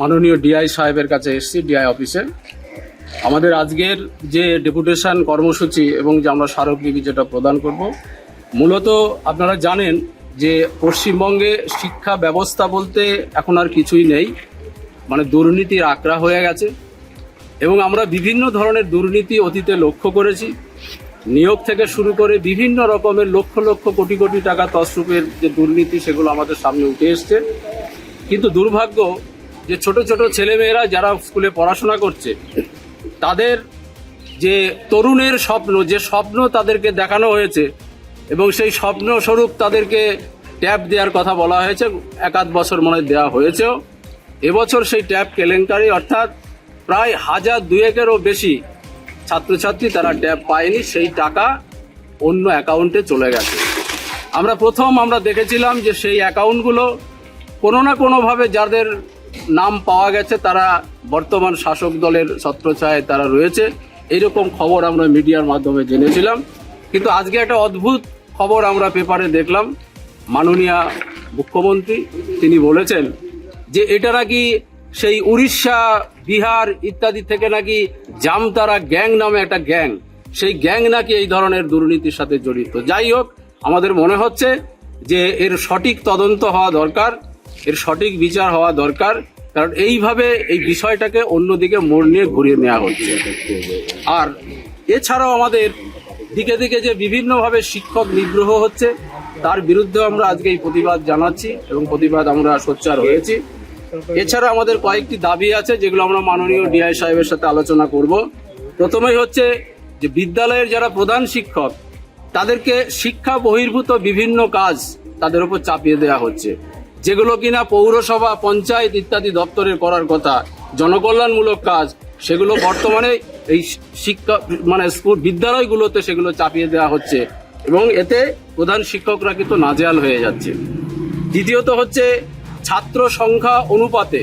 মাননীয় ডিআই সাহেবের কাছে এসেছি, ডিআই অফিসে। আমাদের আজকের যে ডেপুটেশন কর্মসূচি এবং যে আমরা স্মারকলিপি যেটা প্রদান করব, মূলত আপনারা জানেন যে পশ্চিমবঙ্গে শিক্ষা ব্যবস্থা বলতে এখন আর কিছুই নেই মানে দুর্নীতির আকড়া হয়ে গেছে এবং আমরা বিভিন্ন ধরনের দুর্নীতি অতীতে লক্ষ্য করেছি। নিয়োগ থেকে শুরু করে বিভিন্ন রকমের লক্ষ লক্ষ কোটি কোটি টাকা তসরূপের যে দুর্নীতি, সেগুলো আমাদের সামনে উঠে এসছে। কিন্তু দুর্ভাগ্য যে ছোট ছোট ছেলেমেয়েরা যারা স্কুলে পড়াশোনা করছে, তাদের যে তরুণের স্বপ্ন, যে স্বপ্ন তাদেরকে দেখানো হয়েছে এবং সেই স্বপ্ন স্বরূপ তাদেরকে ট্যাব দেওয়ার কথা বলা হয়েছে, এক আধ বছর মনে দেওয়া হয়েছেও। এবছর সেই ট্যাব কেলেঙ্কারি, অর্থাৎ প্রায় হাজার দুয়েকেরও বেশি ছাত্রছাত্রী তারা ট্যাব পায়নি, সেই টাকা অন্য অ্যাকাউন্টে চলে গেছে। আমরা প্রথম আমরা দেখেছিলাম যে সেই অ্যাকাউন্টগুলো কোনো না কোনোভাবে যাদের নাম পাওয়া গেছে, তারা বর্তমান শাসক দলের ছত্রছায়ায় তারা রয়েছে। এইরকম খবর আমরা মিডিয়ার মাধ্যমে জেনেছিলাম। কিন্তু আজকে একটা অদ্ভুত খবর আমরা পেপারে দেখলাম। মাননীয় মুখ্যমন্ত্রী, তিনি বলেছেন যে এটা নাকি সেই উড়িষ্যা, বিহার ইত্যাদি থেকে নাকি জামতারা গ্যাং নামে একটা গ্যাং। সেই গ্যাং নাকি এই ধরনের দুর্নীতির সাথে জড়িত। যাই হোক, আমাদের মনে হচ্ছে যে এর সঠিক তদন্ত হওয়া দরকার। এর সঠিক বিচার হওয়া দরকার, কারণ এইভাবে এই বিষয়টাকে অন্যদিকে মোড় নিয়ে ঘুরিয়ে নেওয়া হচ্ছে। আর এছাড়াও আমাদের দিকে দিকে যে বিভিন্নভাবে শিক্ষক নিগ্রহ হচ্ছে, তার বিরুদ্ধে আমরা আজকে এই প্রতিবাদ জানাচ্ছি এবং প্রতিবাদ আমরা সোচ্চার হয়েছি। এছাড়া আমাদের কয়েকটি দাবি আছে, যেগুলো আমরা মাননীয় ডিআই সাহেবের সাথে আলোচনা করব। প্রথমেই হচ্ছে যে বিদ্যালয়ের যারা প্রধান শিক্ষক, তাদেরকে শিক্ষা বহির্ভূত বিভিন্ন কাজ তাদের উপর চাপিয়ে দেওয়া হচ্ছে। যেগুলো কিনা পৌরসভা, পঞ্চায়েত ইত্যাদি দপ্তরের করার কথা, জনকল্যাণমূলক কাজ, সেগুলো বর্তমানে এই শিক্ষা মানে স্কুল বিদ্যালয়গুলোতে সেগুলো চাপিয়ে দেওয়া হচ্ছে এবং এতে প্রধান শিক্ষকরা কিন্তু নাজেহাল হয়ে যাচ্ছে। দ্বিতীয়ত হচ্ছে ছাত্র সংখ্যা অনুপাতে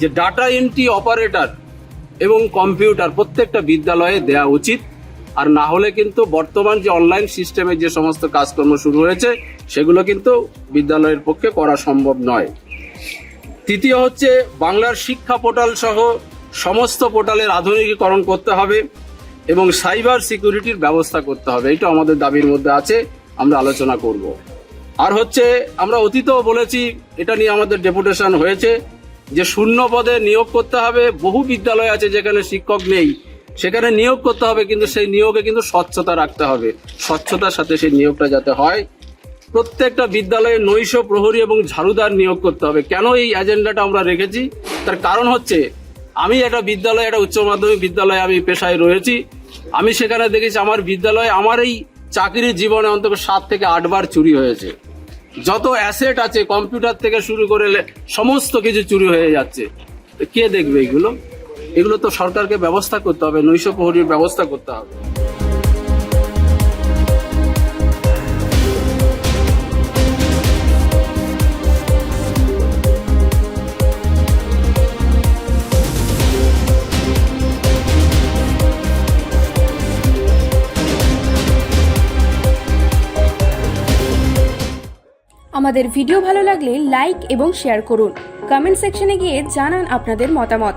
যে ডাটা এন্ট্রি অপারেটর এবং কম্পিউটার প্রত্যেকটা বিদ্যালয়ে দেওয়া উচিত। আর না হলে কিন্তু বর্তমান যে অনলাইন সিস্টেমে যে সমস্ত কাজকর্ম শুরু হয়েছে, সেগুলো কিন্তু বিদ্যালয়ের পক্ষে করা সম্ভব নয়। তৃতীয় হচ্ছে বাংলার শিক্ষা পোর্টাল সহ সমস্ত পোর্টালের আধুনিকীকরণ করতে হবে এবং সাইবার সিকিউরিটির ব্যবস্থা করতে হবে। এটা আমাদের দাবির মধ্যে আছে, আমরা আলোচনা করব। আর হচ্ছে, আমরা অতীতেও বলেছি, এটা নিয়ে আমাদের ডেপুটেশন হয়েছে যে শূন্য পদে নিয়োগ করতে হবে। বহু বিদ্যালয় আছে যেখানে শিক্ষক নেই। সেখানে নিয়োগ করতে হবে, কিন্তু সেই নিয়োগে কিন্তু স্বচ্ছতা রাখতে হবে। স্বচ্ছতার সাথে সেই নিয়োগটা যাতে হয়। প্রত্যেকটা বিদ্যালয়ে নৈশ প্রহরী এবং ঝাড়ুদার নিয়োগ করতে হবে। কেন এই এজেন্ডাটা আমরা রেখেছি? তার কারণ হচ্ছে, আমি একটা বিদ্যালয়ে, একটা উচ্চ মাধ্যমিক বিদ্যালয়ে আমি পেশায় রয়েছি। আমি সেখানে দেখেছি আমার বিদ্যালয়ে আমার এই চাকরির জীবনে অন্তত সাত থেকে আটবার চুরি হয়েছে। যত অ্যাসেট আছে, কম্পিউটার থেকে শুরু করে সমস্ত কিছু চুরি হয়ে যাচ্ছে। কে দেখবে এগুলো? এগুলো তো সরকারকে ব্যবস্থা করতে হবে, নৈশ প্রহরীর ব্যবস্থা করতে হবে। আমাদের ভিডিও ভালো লাগলে লাইক এবং শেয়ার করুন। কমেন্ট সেকশনে গিয়ে জানান আপনাদের মতামত।